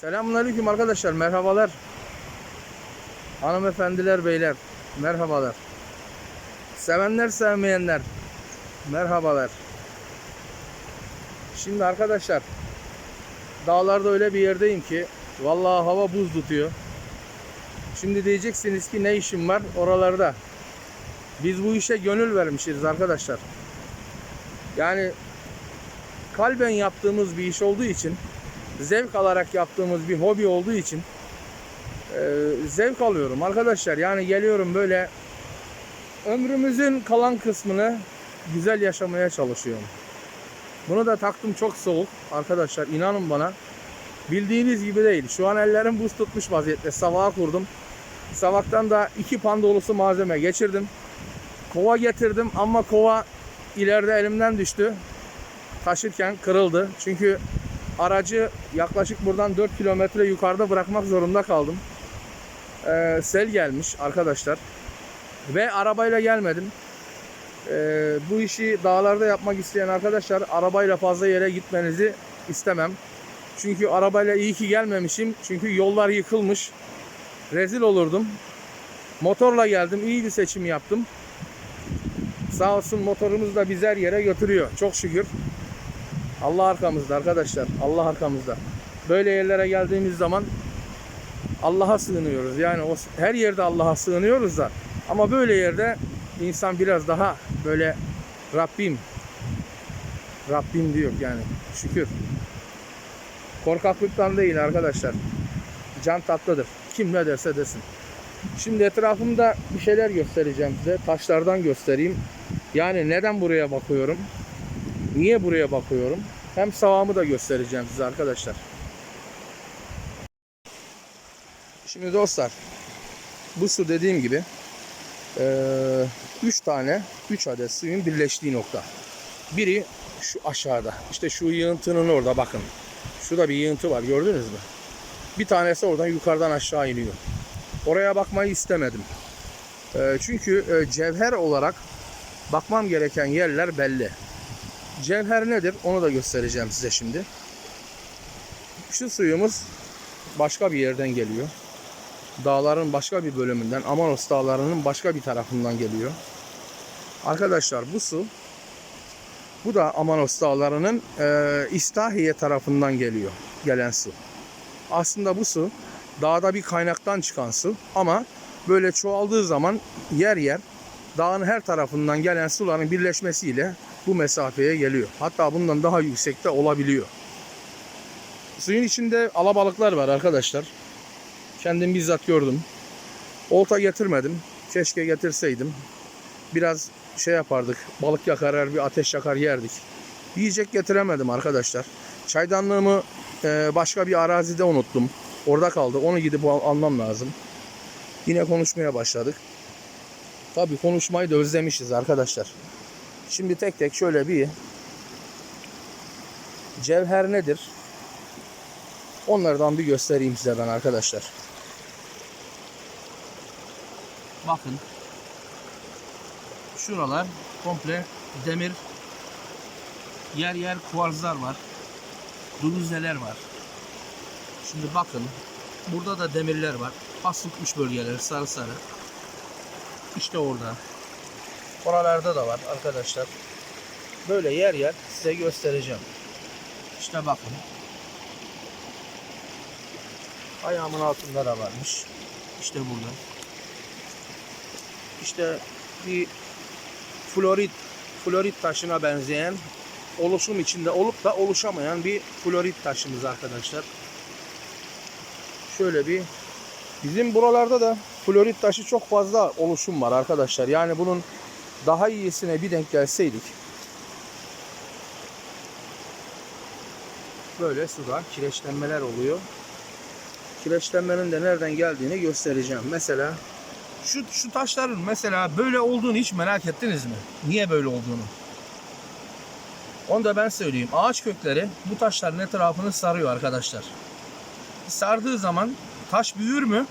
Selamünaleyküm arkadaşlar. Merhabalar. Hanımefendiler, beyler. Merhabalar. Sevenler, sevmeyenler. Merhabalar. Şimdi arkadaşlar dağlarda öyle bir yerdeyim ki vallahi hava buz tutuyor. Şimdi diyeceksiniz ki ne işim var oralarda. Biz bu işe gönül vermişiz arkadaşlar. Yani kalben yaptığımız bir iş olduğu için zevk alarak yaptığımız bir hobi olduğu için e, zevk alıyorum arkadaşlar. Yani geliyorum böyle ömrümüzün kalan kısmını güzel yaşamaya çalışıyorum. Bunu da taktım çok soğuk arkadaşlar inanın bana. Bildiğiniz gibi değil. Şu an ellerim buz tutmuş vaziyette. Savağa kurdum. Savaktan da iki pan dolusu malzeme geçirdim. Kova getirdim ama kova ileride elimden düştü. Taşırken kırıldı. Çünkü aracı yaklaşık buradan 4 kilometre yukarıda bırakmak zorunda kaldım. Ee, sel gelmiş arkadaşlar. Ve arabayla gelmedim. Ee, bu işi dağlarda yapmak isteyen arkadaşlar arabayla fazla yere gitmenizi istemem. Çünkü arabayla iyi ki gelmemişim. Çünkü yollar yıkılmış. Rezil olurdum. Motorla geldim. İyi bir seçim yaptım. Sağ olsun motorumuz da bizi her yere götürüyor. Çok şükür. Allah arkamızda arkadaşlar. Allah arkamızda. Böyle yerlere geldiğimiz zaman Allah'a sığınıyoruz. Yani o her yerde Allah'a sığınıyoruz da ama böyle yerde insan biraz daha böyle Rabbim Rabbim diyor yani şükür. Korkaklıktan değil arkadaşlar. Can tatlıdır. Kim ne derse desin. Şimdi etrafımda bir şeyler göstereceğim size. Taşlardan göstereyim. Yani neden buraya bakıyorum? Niye buraya bakıyorum? Hem savamı da göstereceğim size arkadaşlar. Şimdi dostlar bu su dediğim gibi 3 tane 3 adet suyun birleştiği nokta. Biri şu aşağıda. İşte şu yığıntının orada bakın. Şurada bir yığıntı var gördünüz mü? Bir tanesi oradan yukarıdan aşağı iniyor. Oraya bakmayı istemedim. Ee, çünkü e, cevher olarak bakmam gereken yerler belli. Cevher nedir? Onu da göstereceğim size şimdi. Şu suyumuz başka bir yerden geliyor. Dağların başka bir bölümünden, Amanos dağlarının başka bir tarafından geliyor. Arkadaşlar bu su bu da Amanos dağlarının e, İstahiye tarafından geliyor. Gelen su. Aslında bu su dağda bir kaynaktan çıkan su ama böyle çoğaldığı zaman yer yer dağın her tarafından gelen suların birleşmesiyle bu mesafeye geliyor. Hatta bundan daha yüksekte olabiliyor. Suyun içinde alabalıklar var arkadaşlar. Kendim bizzat gördüm. Olta getirmedim. Keşke getirseydim. Biraz şey yapardık. Balık yakar, bir ateş yakar yerdik. Yiyecek getiremedim arkadaşlar. Çaydanlığımı e, başka bir arazide unuttum. Orada kaldı. Onu gidip al- almam lazım. Yine konuşmaya başladık. Tabii konuşmayı da özlemişiz arkadaşlar. Şimdi tek tek şöyle bir cevher nedir? Onlardan bir göstereyim size ben arkadaşlar. Bakın. Şuralar komple demir. Yer yer kuarzlar var. Duluzeler var. Şimdi bakın. Burada da demirler var. Asılmış bölgeler sarı sarı. İşte orada. Oralarda da var arkadaşlar. Böyle yer yer size göstereceğim. İşte bakın. Ayağımın altında da varmış. İşte burada. İşte bir florit florit taşına benzeyen oluşum içinde olup da oluşamayan bir florit taşımız arkadaşlar. Şöyle bir bizim buralarda da florit taşı çok fazla oluşum var arkadaşlar. Yani bunun daha iyisine bir denk gelseydik böyle suda kireçlenmeler oluyor. Kireçlenmenin de nereden geldiğini göstereceğim. Mesela şu, şu taşların mesela böyle olduğunu hiç merak ettiniz mi? Niye böyle olduğunu? Onu da ben söyleyeyim. Ağaç kökleri bu taşların etrafını sarıyor arkadaşlar. Sardığı zaman taş büyür mü?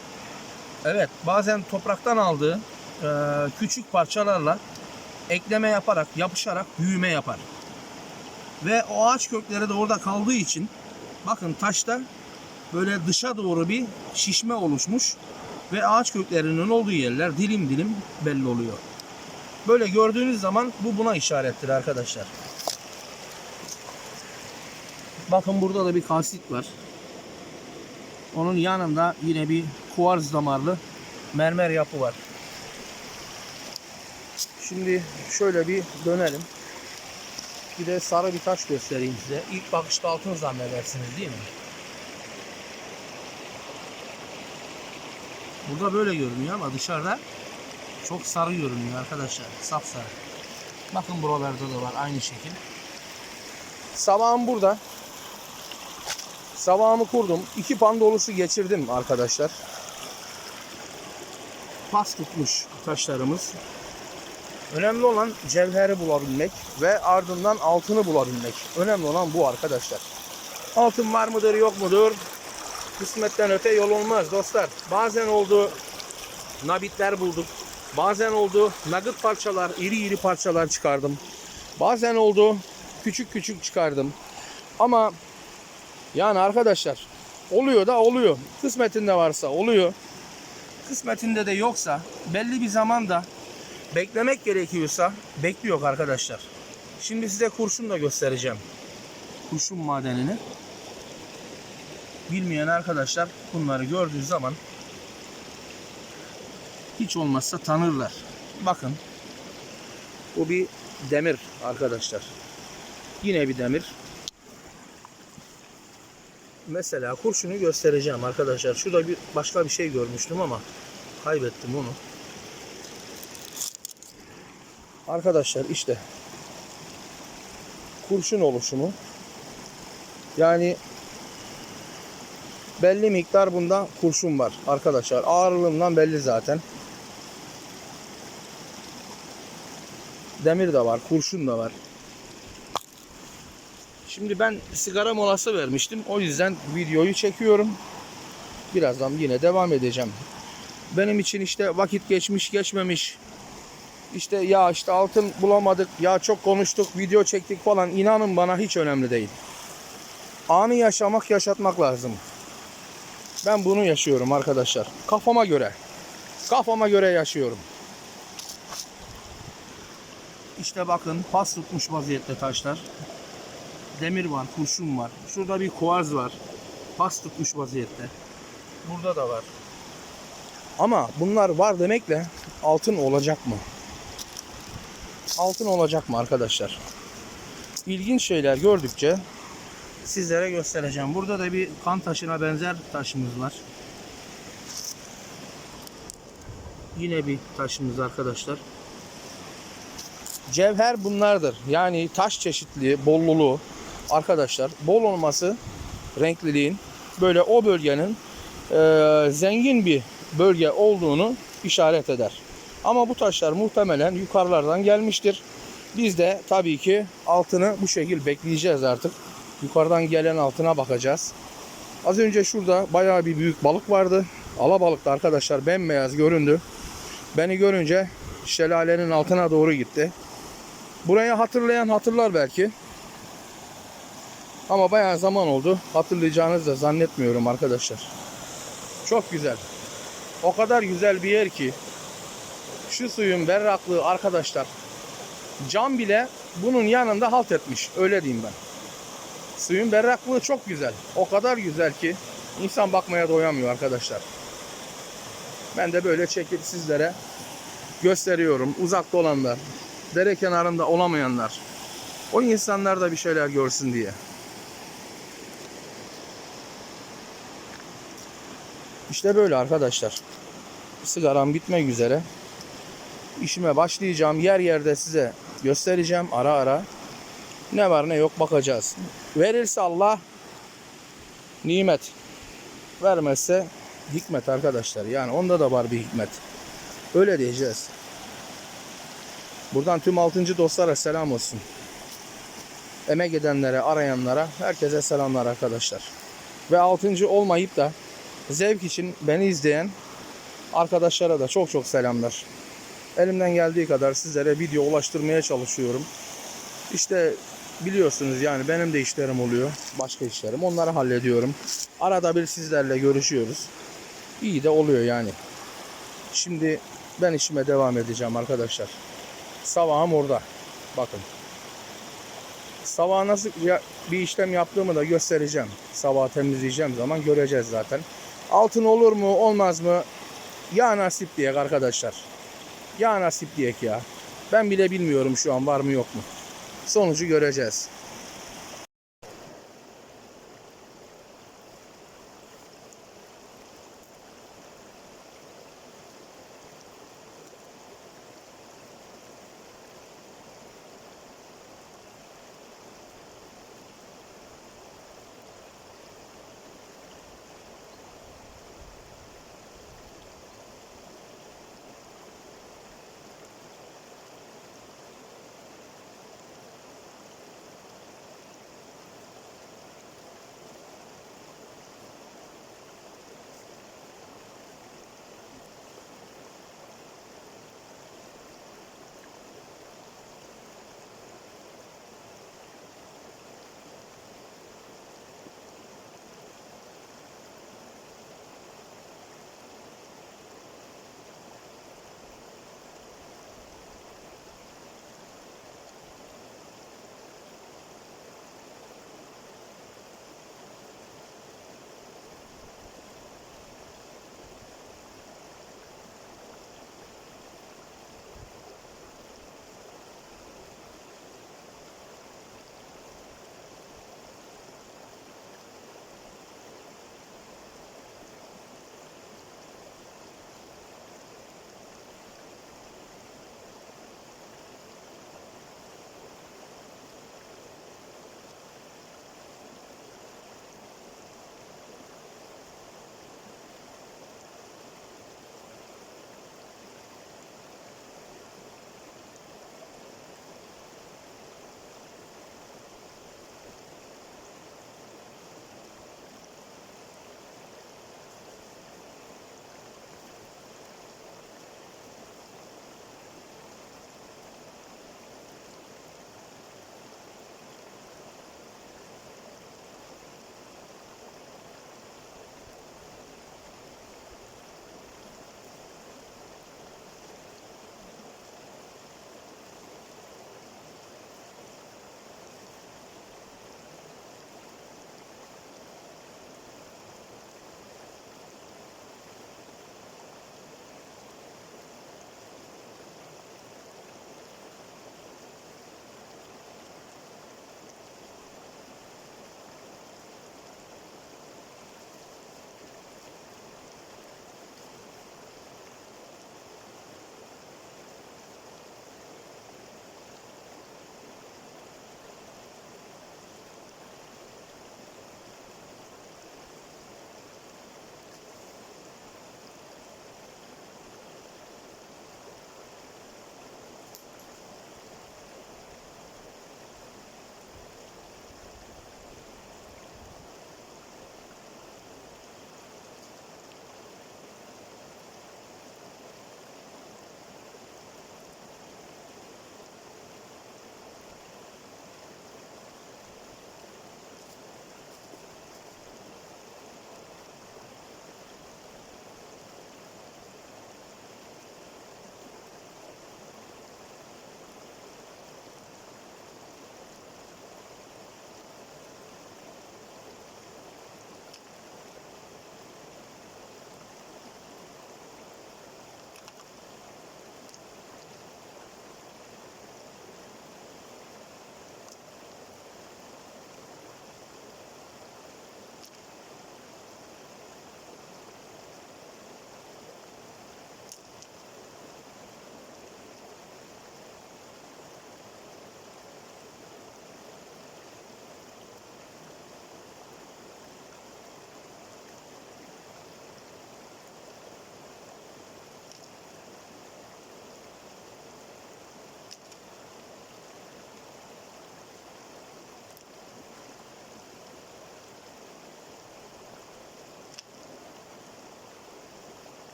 Evet. Bazen topraktan aldığı e, küçük parçalarla ekleme yaparak, yapışarak büyüme yapar. Ve o ağaç kökleri de orada kaldığı için bakın taşta böyle dışa doğru bir şişme oluşmuş ve ağaç köklerinin olduğu yerler dilim dilim belli oluyor. Böyle gördüğünüz zaman bu buna işarettir arkadaşlar. Bakın burada da bir kalsit var. Onun yanında yine bir kuarz damarlı mermer yapı var. Şimdi şöyle bir dönelim. Bir de sarı bir taş göstereyim size. İlk bakışta altın zannedersiniz değil mi? Burada böyle görünüyor ama dışarıda çok sarı görünüyor arkadaşlar. Sapsarı. Bakın buralarda da var aynı şekil. Sabahım burada. Sabahımı kurdum. İki pan dolusu geçirdim arkadaşlar. Pas tutmuş taşlarımız. Önemli olan cevheri bulabilmek ve ardından altını bulabilmek. Önemli olan bu arkadaşlar. Altın var mıdır yok mudur? Kısmetten öte yol olmaz dostlar. Bazen oldu nabitler bulduk. Bazen oldu nugget parçalar, iri iri parçalar çıkardım. Bazen oldu küçük küçük çıkardım. Ama yani arkadaşlar oluyor da oluyor. Kısmetinde varsa oluyor. Kısmetinde de yoksa belli bir zamanda beklemek gerekiyorsa bekliyor arkadaşlar. Şimdi size kurşun da göstereceğim. Kurşun madenini. Bilmeyen arkadaşlar bunları gördüğü zaman hiç olmazsa tanırlar. Bakın. Bu bir demir arkadaşlar. Yine bir demir. Mesela kurşunu göstereceğim arkadaşlar. Şurada bir başka bir şey görmüştüm ama kaybettim onu. Arkadaşlar işte kurşun oluşumu. Yani belli miktar bunda kurşun var arkadaşlar. Ağırlığından belli zaten. Demir de var, kurşun da var. Şimdi ben sigara molası vermiştim. O yüzden videoyu çekiyorum. Birazdan yine devam edeceğim. Benim için işte vakit geçmiş geçmemiş. İşte ya işte altın bulamadık. Ya çok konuştuk, video çektik falan. İnanın bana hiç önemli değil. Anı yaşamak, yaşatmak lazım. Ben bunu yaşıyorum arkadaşlar. Kafama göre. Kafama göre yaşıyorum. İşte bakın pas tutmuş vaziyette taşlar. Demir var, kurşun var. Şurada bir kuarz var. Pas tutmuş vaziyette. Burada da var. Ama bunlar var demekle altın olacak mı? Altın olacak mı arkadaşlar? İlginç şeyler gördükçe sizlere göstereceğim. Burada da bir kan taşına benzer taşımız var. Yine bir taşımız arkadaşlar. Cevher bunlardır. Yani taş çeşitliliği, bolluluğu arkadaşlar bol olması renkliliğin böyle o bölgenin e, zengin bir bölge olduğunu işaret eder. Ama bu taşlar muhtemelen yukarılardan gelmiştir. Biz de tabii ki altını bu şekil bekleyeceğiz artık. Yukarıdan gelen altına bakacağız. Az önce şurada bayağı bir büyük balık vardı. Alabalık da arkadaşlar bembeyaz göründü. Beni görünce şelalenin altına doğru gitti. Burayı hatırlayan hatırlar belki. Ama bayağı zaman oldu. Hatırlayacağınızı da zannetmiyorum arkadaşlar. Çok güzel. O kadar güzel bir yer ki şu suyun berraklığı arkadaşlar cam bile bunun yanında halt etmiş. Öyle diyeyim ben. Suyun berraklığı çok güzel. O kadar güzel ki insan bakmaya doyamıyor arkadaşlar. Ben de böyle çekip sizlere gösteriyorum. Uzakta olanlar, dere kenarında olamayanlar, o insanlar da bir şeyler görsün diye. İşte böyle arkadaşlar. Sigaram bitmek üzere. İşime başlayacağım. Yer yerde size göstereceğim ara ara. Ne var ne yok bakacağız. Verirse Allah nimet. Vermezse hikmet arkadaşlar. Yani onda da var bir hikmet. Öyle diyeceğiz. Buradan tüm 6. dostlara selam olsun. Emek edenlere, arayanlara herkese selamlar arkadaşlar. Ve 6. olmayıp da zevk için beni izleyen arkadaşlara da çok çok selamlar. Elimden geldiği kadar sizlere video ulaştırmaya çalışıyorum. İşte biliyorsunuz yani benim de işlerim oluyor. Başka işlerim. Onları hallediyorum. Arada bir sizlerle görüşüyoruz. İyi de oluyor yani. Şimdi ben işime devam edeceğim arkadaşlar. Sabahım orada. Bakın. Sabah nasıl bir işlem yaptığımı da göstereceğim. Sabah temizleyeceğim zaman göreceğiz zaten. Altın olur mu olmaz mı? Ya nasip diyek arkadaşlar. Ya nasip diyek ya. Ben bile bilmiyorum şu an var mı yok mu. Sonucu göreceğiz.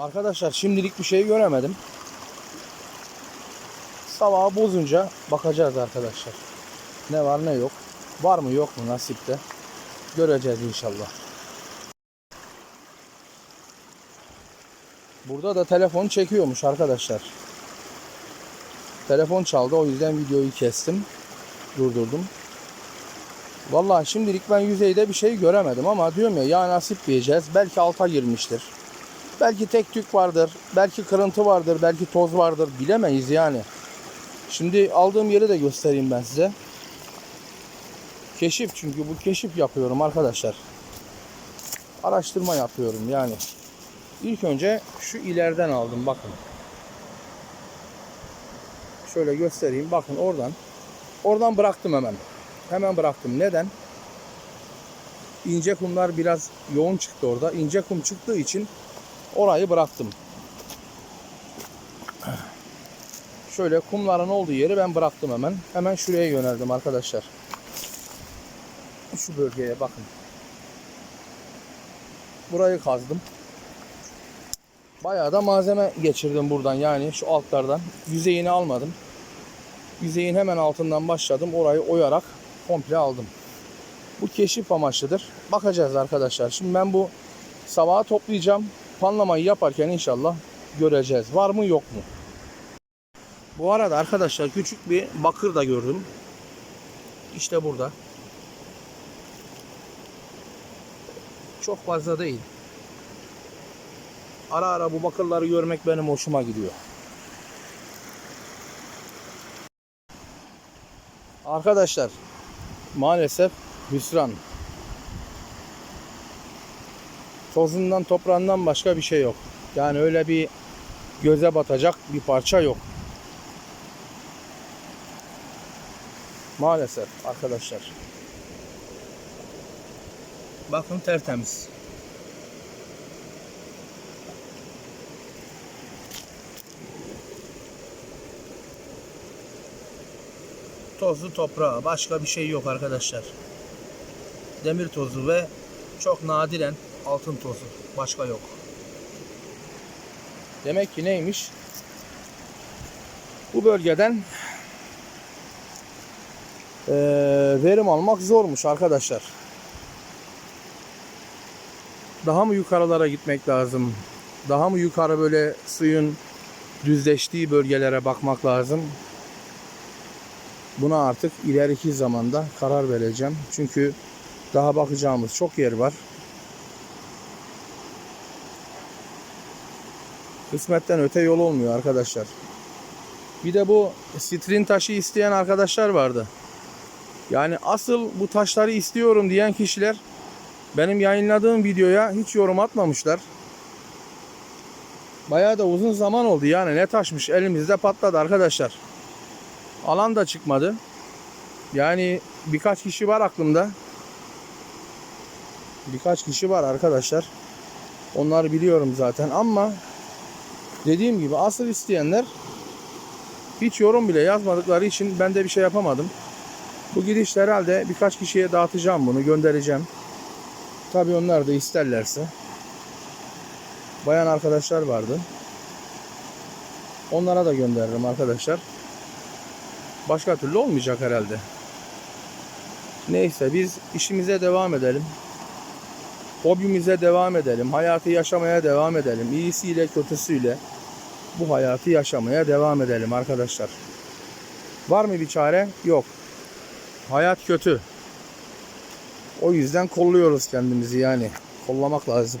Arkadaşlar şimdilik bir şey göremedim. Sabahı bozunca bakacağız arkadaşlar. Ne var ne yok. Var mı yok mu nasipte. Göreceğiz inşallah. Burada da telefon çekiyormuş arkadaşlar. Telefon çaldı o yüzden videoyu kestim. Durdurdum. Vallahi şimdilik ben yüzeyde bir şey göremedim ama diyorum ya ya nasip diyeceğiz. Belki alta girmiştir. Belki tek tük vardır. Belki kırıntı vardır. Belki toz vardır. Bilemeyiz yani. Şimdi aldığım yeri de göstereyim ben size. Keşif çünkü bu keşif yapıyorum arkadaşlar. Araştırma yapıyorum yani. İlk önce şu ileriden aldım bakın. Şöyle göstereyim bakın oradan. Oradan bıraktım hemen. Hemen bıraktım. Neden? İnce kumlar biraz yoğun çıktı orada. İnce kum çıktığı için orayı bıraktım. Şöyle kumların olduğu yeri ben bıraktım hemen. Hemen şuraya yöneldim arkadaşlar. Şu bölgeye bakın. Burayı kazdım. Bayağı da malzeme geçirdim buradan yani şu altlardan. Yüzeyini almadım. Yüzeyin hemen altından başladım. Orayı oyarak komple aldım. Bu keşif amaçlıdır. Bakacağız arkadaşlar. Şimdi ben bu sabaha toplayacağım. Panlamayı yaparken inşallah göreceğiz. Var mı yok mu? Bu arada arkadaşlar küçük bir bakır da gördüm. İşte burada. Çok fazla değil. Ara ara bu bakırları görmek benim hoşuma gidiyor. Arkadaşlar maalesef hüsran. Tozundan toprağından başka bir şey yok. Yani öyle bir göze batacak bir parça yok. Maalesef arkadaşlar. Bakın tertemiz. Tozlu toprağı. Başka bir şey yok arkadaşlar. Demir tozu ve çok nadiren altın tozu. Başka yok. Demek ki neymiş? Bu bölgeden eee, verim almak zormuş arkadaşlar. Daha mı yukarılara gitmek lazım? Daha mı yukarı böyle suyun düzleştiği bölgelere bakmak lazım? Buna artık ileriki zamanda karar vereceğim. Çünkü daha bakacağımız çok yer var. Kısmetten öte yol olmuyor arkadaşlar. Bir de bu sitrin taşı isteyen arkadaşlar vardı. Yani asıl bu taşları istiyorum diyen kişiler benim yayınladığım videoya hiç yorum atmamışlar. Bayağı da uzun zaman oldu yani ne taşmış elimizde patladı arkadaşlar. Alan da çıkmadı. Yani birkaç kişi var aklımda. Birkaç kişi var arkadaşlar. Onları biliyorum zaten ama dediğim gibi asıl isteyenler hiç yorum bile yazmadıkları için ben de bir şey yapamadım. Bu gidişle herhalde birkaç kişiye dağıtacağım bunu, göndereceğim. Tabii onlar da isterlerse. Bayan arkadaşlar vardı. Onlara da gönderirim arkadaşlar. Başka türlü olmayacak herhalde. Neyse biz işimize devam edelim. Hobimize devam edelim. Hayatı yaşamaya devam edelim. İyisiyle kötüsüyle bu hayatı yaşamaya devam edelim arkadaşlar. Var mı bir çare? Yok. Hayat kötü. O yüzden kolluyoruz kendimizi yani. Kollamak lazım.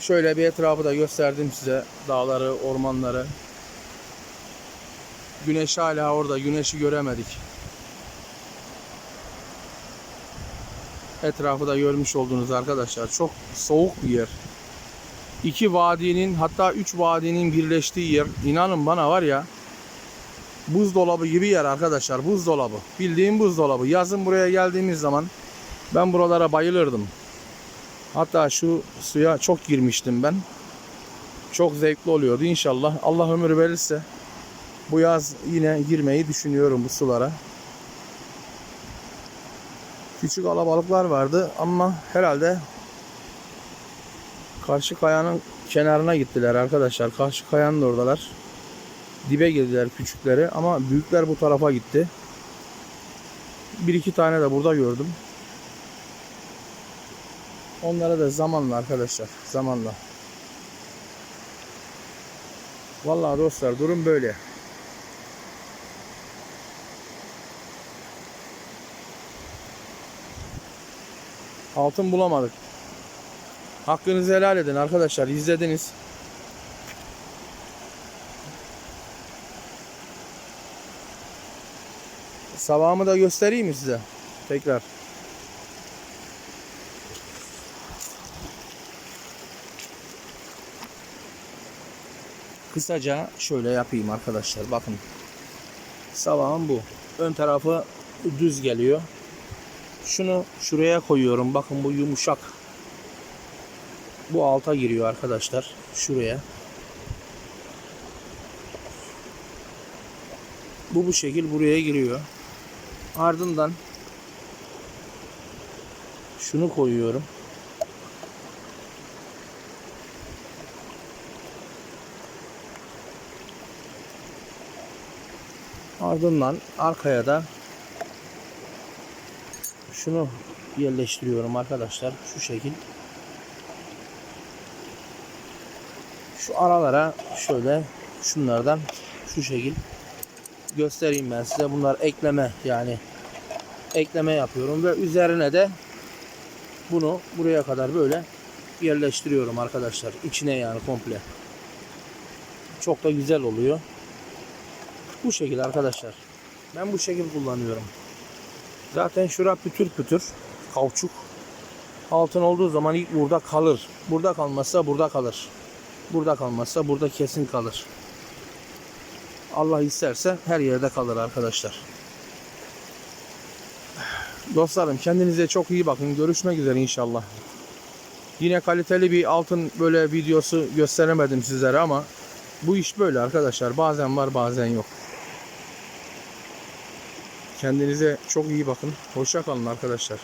Şöyle bir etrafı da gösterdim size. Dağları, ormanları. Güneş hala orada. Güneşi göremedik. Etrafı da görmüş oldunuz arkadaşlar. Çok soğuk bir yer. İki vadinin hatta üç vadinin birleştiği yer. İnanın bana var ya buzdolabı gibi yer arkadaşlar. Buzdolabı. Bildiğim buzdolabı. Yazın buraya geldiğimiz zaman ben buralara bayılırdım. Hatta şu suya çok girmiştim ben. Çok zevkli oluyordu inşallah. Allah ömür verirse bu yaz yine girmeyi düşünüyorum bu sulara. Küçük alabalıklar vardı ama herhalde karşı kayanın kenarına gittiler arkadaşlar. Karşı kayanın da oradalar. Dibe girdiler küçükleri ama büyükler bu tarafa gitti. Bir iki tane de burada gördüm. Onlara da zamanla arkadaşlar. Zamanla. Vallahi dostlar durum böyle. Altın bulamadık. Hakkınızı helal edin arkadaşlar. İzlediniz. Sabahımı da göstereyim mi size? Tekrar. Kısaca şöyle yapayım arkadaşlar. Bakın. Sabahım bu. Ön tarafı düz geliyor. Şunu şuraya koyuyorum. Bakın bu yumuşak. Bu alta giriyor arkadaşlar. Şuraya. Bu bu şekil buraya giriyor. Ardından şunu koyuyorum. Ardından arkaya da şunu yerleştiriyorum arkadaşlar. Şu şekil. Şu aralara şöyle şunlardan şu şekil göstereyim ben size. Bunlar ekleme yani ekleme yapıyorum ve üzerine de bunu buraya kadar böyle yerleştiriyorum arkadaşlar. İçine yani komple. Çok da güzel oluyor. Bu şekilde arkadaşlar. Ben bu şekil kullanıyorum. Zaten şura pütür pütür kauçuk. Altın olduğu zaman ilk burada kalır. Burada kalmazsa burada kalır. Burada kalmazsa burada kesin kalır. Allah isterse her yerde kalır arkadaşlar. Dostlarım kendinize çok iyi bakın. Görüşmek üzere inşallah. Yine kaliteli bir altın böyle videosu gösteremedim sizlere ama bu iş böyle arkadaşlar. Bazen var bazen yok. Kendinize çok iyi bakın. Hoşça kalın arkadaşlar.